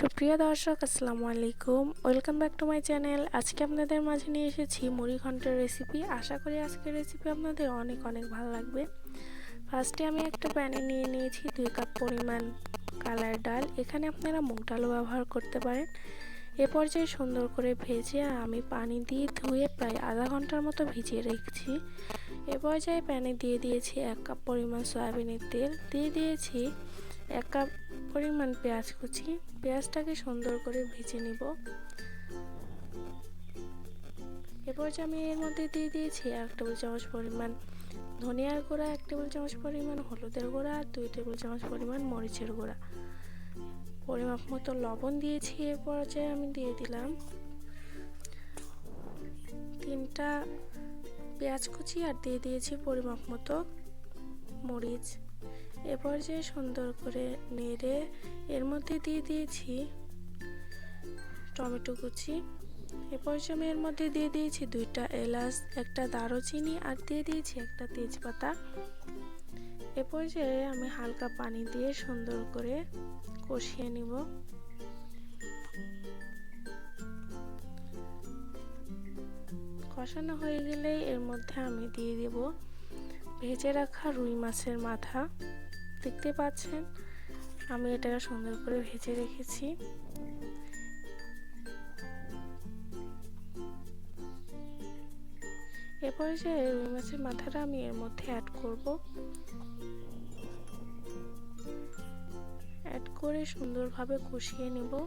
সুপ্রিয় দর্শক, আসসালামু আলাইকুম। Welcome back to my channel আজকে আপনাদের মাঝে নিয়ে এসেছি মুড়ি ঘণ্টার রেসিপি আশা করি আজকের রেসিপি আপনাদের অনেক অনেক ভালো লাগবে। ফার্স্টে আমি একটা প্যানে নিয়ে নিয়েছি দুই কাপ পরিমাণ কালার ডাল। এখানে আপনারা মুগ ডালও ব্যবহার করতে পারেন। এ পর্যায়ে সুন্দর করে ভেজে আমি পানি দিয়ে ধুয়ে প্রায় আধা ঘণ্টার মতো ভিজিয়ে রেখেছি। এ পর্যায়ে প্যানে দিয়ে দিয়েছি এক কাপ পরিমাণ সয়াবিনের তেল। দিয়ে দিয়েছি এক কাপ পরিমাণ পেঁয়াজ কুচি। পেঁয়াজটাকে সুন্দর করে ভেজে নিব। এরপর যে আমি এর মধ্যে দিয়ে দিয়েছি এক টেবিল চামচ পরিমাণ ধনিয়ার গুঁড়া, এক টেবিল চামচ পরিমাণ হলুদের গুঁড়া আর দুই টেবিল চামচ পরিমাণ মরিচের গুঁড়া। পরিমাপ মতো লবণ দিয়েছি। এর পর্যায়ে আমি দিয়ে দিলাম তিনটা পেঁয়াজ কুচি আর দিয়ে দিয়েছি পরিমাপ মতো মরিচ। এ পর্যায়ে সুন্দর করে নেড়ে এর মধ্যে দিয়ে দিয়েছি টমেটো কুচি। এরপর আমি এর মধ্যে দিয়ে দিয়েছি দুইটা এলাচ, একটা দারুচিনি আর দিয়ে দিয়েছি একটা তেজপাতা। এ পর্যায়ে আমি হালকা পানি দিয়ে সুন্দর করে কষিয়ে নিব। কষানো হয়ে গেলে এর মধ্যে আমি দিয়ে দেব ভেজে রাখা রুই মাছের মাথা। দেখতে পাচ্ছেন? আমি এটাকে সুন্দর করে ভেজে রেখেছি। এরপরে যে রুই মাছের মাথাটা আমি এর মধ্যে অ্যাড করব। অ্যাড করে সুন্দরভাবে কষিয়ে নেব।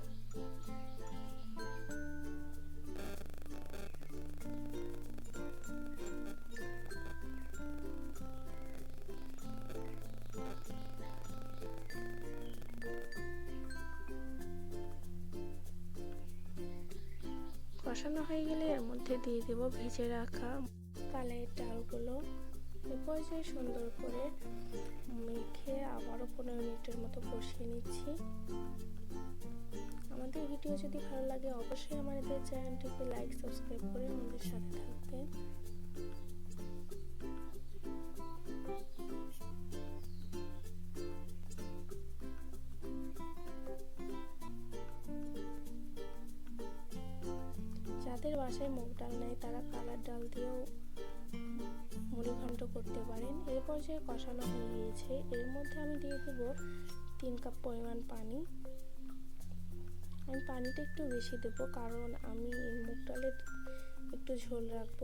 কষানো হয়ে গেলে এর মধ্যে দিয়ে দেব ভেজে রাখা কালের ডালগুলো এরপর যে সুন্দর করে মেখে আবারও পনেরো মিনিটের মতো কষিয়ে নিচ্ছি। আমাদের ভিডিও যদি ভালো লাগে, অবশ্যই আমাদের চ্যানেলটিকে লাইক সাবস্ক্রাইব করে আমাদের সাথে থাকবেন। যাদের বাসায় মুগ ডাল নেই, তারা কালার ডাল দিয়েও মুড়ি ঘন্ট করতে পারেন। এই যে কষানো হয়ে গিয়েছে। এর মধ্যে আমি দিয়ে দেবো তিন কাপ পরিমাণ পানি। আমি পানিটা একটু বেশি দেবো, কারণ আমি এই মুগ ডালে একটু ঝোল রাখব।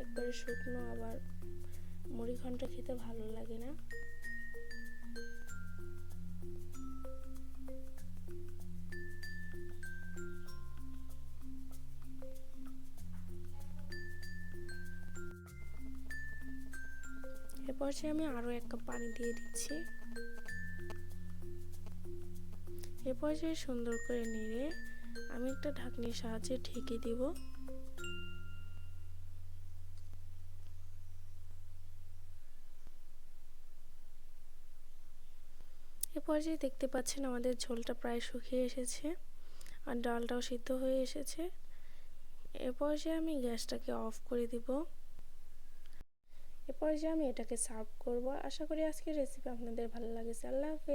একবারে শুকনো, আবার মুড়ি ঘন্ট খেতে ভালো লাগে না। সে আমি আরও এক কাপ পানি দিয়ে দিচ্ছি। এরপর সে সুন্দর করে নেড়ে আমি একটা ঢাকনির সাহায্যে ঢেকে দিব। এ পর্যায়ে দেখতে পাচ্ছেন আমাদের ঝোলটা প্রায় শুকিয়ে এসেছে আর ডালটাও সিদ্ধ হয়ে এসেছে। এ পর্যায়ে আমি গ্যাসটাকে অফ করে দিব। এরপর যে আমি এটাকে সার্ভ করব। আশা করি আজকের রেসিপি আপনাদের ভালো লাগেছে। আল্লাহ হাফেজ।